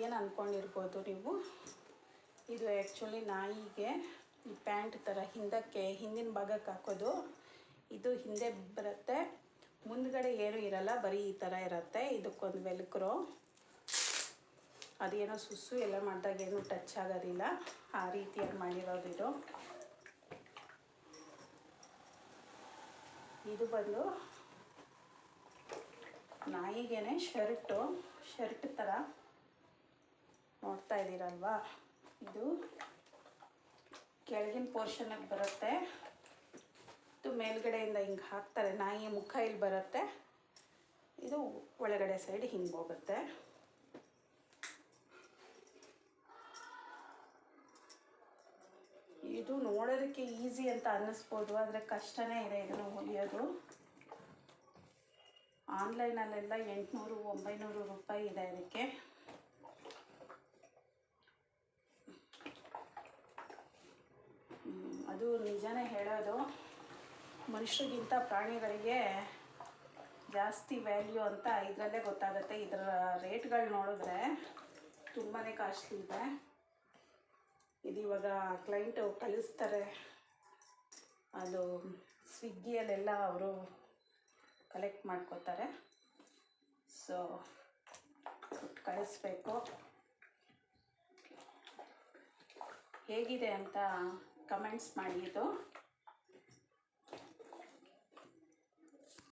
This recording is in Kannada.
ಏನು ಅಂದ್ಕೊಂಡಿರ್ಬೋದು ನೀವು? ಇದು ಆ್ಯಕ್ಚುಲಿ ನಾಯಿಗೆ ಈ ಪ್ಯಾಂಟ್ ಥರ ಹಿಂದಕ್ಕೆ, ಹಿಂದಿನ ಭಾಗಕ್ಕೆ ಹಾಕೋದು. ಇದು ಹಿಂದೆ ಬರುತ್ತೆ, ಮುಂದ್ಗಡೆ ಏನು ಇರಲ್ಲ, ಬರೀ ಈ ಥರ ಇರುತ್ತೆ. ಇದಕ್ಕೊಂದು ವೆಲ್ಕ್ರೋ. ಅದೇನೋ ಸುಸ್ಸು ಎಲ್ಲ ಮಾಡಿದಾಗ ಏನು ಟಚ್ ಆಗೋದಿಲ್ಲ. ಆ ರೀತಿಯಾಗಿ ಮಾಡಿರೋದು ಇದು. ಇದು ಬಂದು ನಾಯಿಗೇನೆ ಶರ್ಟು, ಶರ್ಟ್ ಥರ ನೋಡ್ತಾ ಇದ್ದೀರಲ್ವಾ? ಇದು ಕೆಳಗಿನ ಪೋರ್ಷನಿಗೆ ಬರುತ್ತೆ. ಇದು ಮೇಲ್ಗಡೆಯಿಂದ ಹಿಂಗೆ ಹಾಕ್ತಾರೆ. ನಾಯಿ ಮುಖ ಇಲ್ಲಿ ಬರುತ್ತೆ. ಇದು ಒಳಗಡೆ ಸೈಡ್ ಹಿಂಗೆ ಹೋಗುತ್ತೆ. ಇದು ನೋಡೋದಕ್ಕೆ ಈಸಿ ಅಂತ ಅನ್ನಿಸ್ಬೋದು. ಆದರೆ ಕಷ್ಟನೇ ಇದೆ ಇದನ್ನು ಹೊಲಿಯೋದು. ಆನ್ಲೈನಲ್ಲೆಲ್ಲ ಎಂಟುನೂರು, ಒಂಬೈನೂರು ರೂಪಾಯಿ ಇದೆ ಅದಕ್ಕೆ. ಅದು ನಿಜನೇ ಹೇಳೋದು, ಮನುಷ್ಯರಿಗಿಂತ ಪ್ರಾಣಿಗಳಿಗೆ ಜಾಸ್ತಿ ವ್ಯಾಲ್ಯೂ ಅಂತ ಇದರಲ್ಲೇ ಗೊತ್ತಾಗುತ್ತೆ. ಇದರ ರೇಟ್ಗಳು ನೋಡಿದ್ರೆ ತುಂಬಾ ಕಾಸ್ಟ್ಲಿ ಇದೆ. ಇದು ಇವಾಗ ಕ್ಲೈಂಟು ಕಳಿಸ್ತಾರೆ, ಅದು ಸ್ವಿಗ್ಗಿಯಲ್ಲೆಲ್ಲ ಅವರು ಕಲೆಕ್ಟ್ ಮಾಡ್ಕೋತಾರೆ. ಸೊ ಕಳಿಸ್ಬೇಕು. ಹೇಗಿದೆ ಅಂತ ಕಮೆಂಟ್ಸ್ ಮಾಡಿ ಇದು